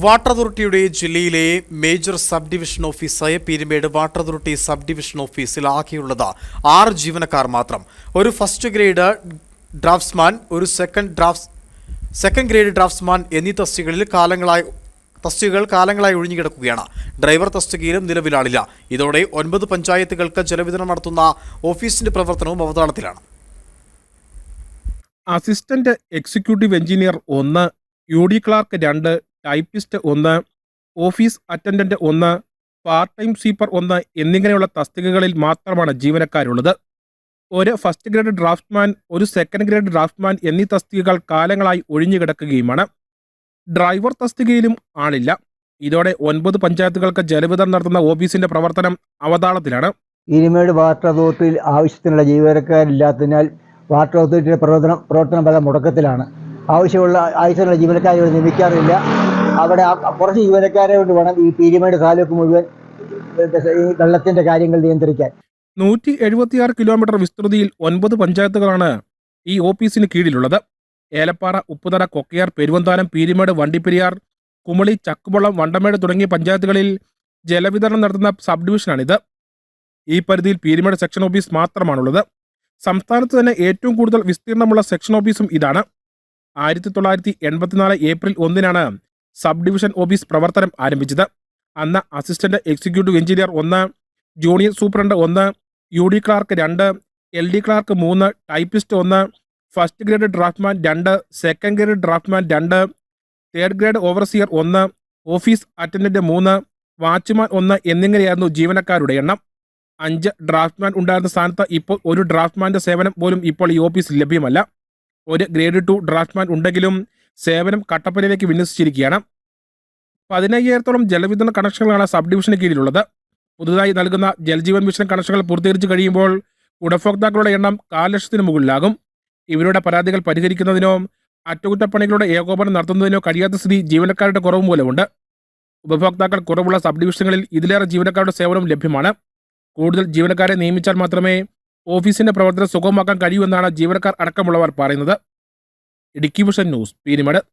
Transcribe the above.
Water അതോറിറ്റിയുടെ ജില്ലയിലെ major sub division ഓഫീസായ Peermade water authority sub division ഓഫീസിൽ ആകെയുള്ളത് ആറ് ജീവനക്കാർ മാത്രം. ഒരു ഫസ്റ്റ് ഗ്രേഡ് ഡ്രാഫ്റ്റ്സ്മാൻ ഒരു second draft second grade draftsman എന്നീ തസ്തികകളിൽ കാലങ്ങളായി തസ്തികകൾ കാലങ്ങളായി ഒഴിഞ്ഞുകിടക്കുകയാണ്. ഡ്രൈവർ തസ്തികയിലും നിലവിലാളില്ല. ഇതോടെ ഒൻപത് പഞ്ചായത്തുകൾക്ക് ജലവിതരണം നടത്തുന്ന ഓഫീസിന്റെ പ്രവർത്തനവും അവതാളത്തിലാണ്. അസിസ്റ്റന്റ് എക്സിക്യൂട്ടീവ് എഞ്ചിനീയർ ഒന്ന് യു ഡി ക്ലാർക്ക് രണ്ട് ടൈപ്പിസ്റ്റ് ഒന്ന് ഓഫീസ് അറ്റൻഡന്റ് ഒന്ന് പാർട്ട് ടൈം സ്വീപ്പർ ഒന്ന് എന്നിങ്ങനെയുള്ള തസ്തികകളിൽ മാത്രമാണ് ജീവനക്കാരുള്ളത്. ഒരു ഫസ്റ്റ് ഗ്രേഡ് ഡ്രാഫ്റ്റ്മാൻ ഒരു സെക്കൻഡ് ഗ്രേഡ് ഡ്രാഫ്റ്റ്മാൻ എന്നീ തസ്തികകൾ കാലങ്ങളായി ഒഴിഞ്ഞു ഒഴിഞ്ഞുകിടക്കുകയുമാണ് ഡ്രൈവർ തസ്തികയിലും ആളില്ല. ഇതോടെ ഒൻപത് പഞ്ചായത്തുകൾക്ക് ജലവിതരണം നടത്തുന്ന ഓഫീസിന്റെ പ്രവർത്തനം അവതാളത്തിലാണ്. ഇനിമേട് വാട്ടർ അതോറിറ്റിയിൽ ആവശ്യത്തിനുള്ള ജീവനക്കാരില്ലാത്തതിനാൽ വാട്ടർ അതോറിറ്റിയുടെ പ്രവർത്തനം പ്രവർത്തനം പല മുടക്കത്തിലാണ്. ആവശ്യമുള്ള ആവശ്യമുള്ള ജീവനക്കാരെ നിയമിക്കാറില്ല. അവിടെ കുറച്ച് ജീവനക്കാരെ കൊണ്ട് വേണം ഈ പീരിമേട് താലൂക്ക് മുഴുവൻ ഈ വെള്ളത്തിന്റെ കാര്യങ്ങൾ നിയന്ത്രിക്കാൻ. നൂറ്റി എഴുപത്തിയാറ് കിലോമീറ്റർ വിസ്തൃതിയിൽ ഒൻപത് പഞ്ചായത്തുകളാണ് ഈ ഓഫീസിന് കീഴിലുള്ളത്. ഏലപ്പാറ ഉപ്പുതറ കൊക്കയാർ പെരുവന്താനം പീരിമേട് വണ്ടിപ്പെരിയാർ കുമളി ചക്കുവള്ളം വണ്ടമേട് തുടങ്ങിയ പഞ്ചായത്തുകളിൽ ജലവിതരണം നടത്തുന്ന സബ് ഡിവിഷനാണിത് ഈ പരിധിയിൽ പീരിമേട് സെക്ഷൻ ഓഫീസ് മാത്രമാണുള്ളത്. സംസ്ഥാനത്ത് തന്നെ ഏറ്റവും കൂടുതൽ വിസ്തീർണമുള്ള സെക്ഷൻ ഓഫീസും ഇതാണ്. ആയിരത്തി തൊള്ളായിരത്തി എൺപത്തിനാല് ഏപ്രിൽ ഒന്നിനാണ് സബ് ഡിവിഷൻ ഓഫീസ് പ്രവർത്തനം ആരംഭിച്ചത്. അന്ന് അസിസ്റ്റന്റ് എക്സിക്യൂട്ടീവ് എഞ്ചിനീയർ ഒന്ന് ജൂനിയർ സൂപ്രണ്ട് ഒന്ന് യു ഡി ക്ലാർക്ക് രണ്ട് എൽ ഡി ക്ലാർക്ക് മൂന്ന് ടൈപ്പിസ്റ്റ് ഒന്ന് ഫസ്റ്റ് ഗ്രേഡ് ഡ്രാഫ്റ്റ്മാൻ രണ്ട് സെക്കൻഡ് ഗ്രേഡ് ഡ്രാഫ്റ്റ്മാൻ രണ്ട് തേർഡ് ഗ്രേഡ് ഓവർസിയർ ഒന്ന് ഓഫീസ് അറ്റൻഡന്റ് മൂന്ന് വാച്ച്മാൻ ഒന്ന് എന്നിങ്ങനെയായിരുന്നു ജീവനക്കാരുടെ എണ്ണം. അഞ്ച് ഡ്രാഫ്റ്റ്മാൻ ഉണ്ടായിരുന്ന സ്ഥാനത്ത് ഇപ്പോൾ ഒരു ഡ്രാഫ്റ്റ്മാന്റെ സേവനം പോലും ഇപ്പോൾ ഈ ഓഫീസിൽ ലഭ്യമല്ല. ഒരു ഗ്രേഡ് ടു ഡ്രാഫ്റ്റ്മാൻ ഉണ്ടെങ്കിലും സേവനം കട്ടപ്പനയിലേക്ക് വിന്യസിച്ചിരിക്കുകയാണ്. പതിനയ്യായിരത്തോളം ജലവിതരണ കണക്ഷനുകളാണ് സബ് ഡിവിഷന് കീഴിലുള്ളത്. പുതുതായി നൽകുന്ന ജൽജീവൻ മിഷൻ കണക്ഷനുകൾ പൂർത്തീകരിച്ചു കഴിയുമ്പോൾ ഗുണഭോക്താക്കളുടെ എണ്ണം കാൽ ലക്ഷത്തിന് മുകളിലാകും. ഇവരുടെ പരാതികൾ പരിഹരിക്കുന്നതിനോ അറ്റകുറ്റപ്പണികളുടെ ഏകോപനം നടത്തുന്നതിനോ കഴിയാത്ത സ്ഥിതി ജീവനക്കാരുടെ കുറവ് മൂലമുണ്ട്. ഉപഭോക്താക്കൾ കുറവുള്ള സബ് ഡിവിഷനുകളിൽ ഇതിലേറെ ജീവനക്കാരുടെ സേവനം ലഭ്യമാണ്. കൂടുതൽ ജീവനക്കാരെ നിയമിച്ചാൽ മാത്രമേ ഓഫീസിന്റെ പ്രവർത്തനം സുഗമമാക്കാൻ കഴിയൂ എന്നാണ് ജീവനക്കാർ അടക്കമുള്ളവർ പറയുന്നത്. Idukki vision news. പീരിമേട്.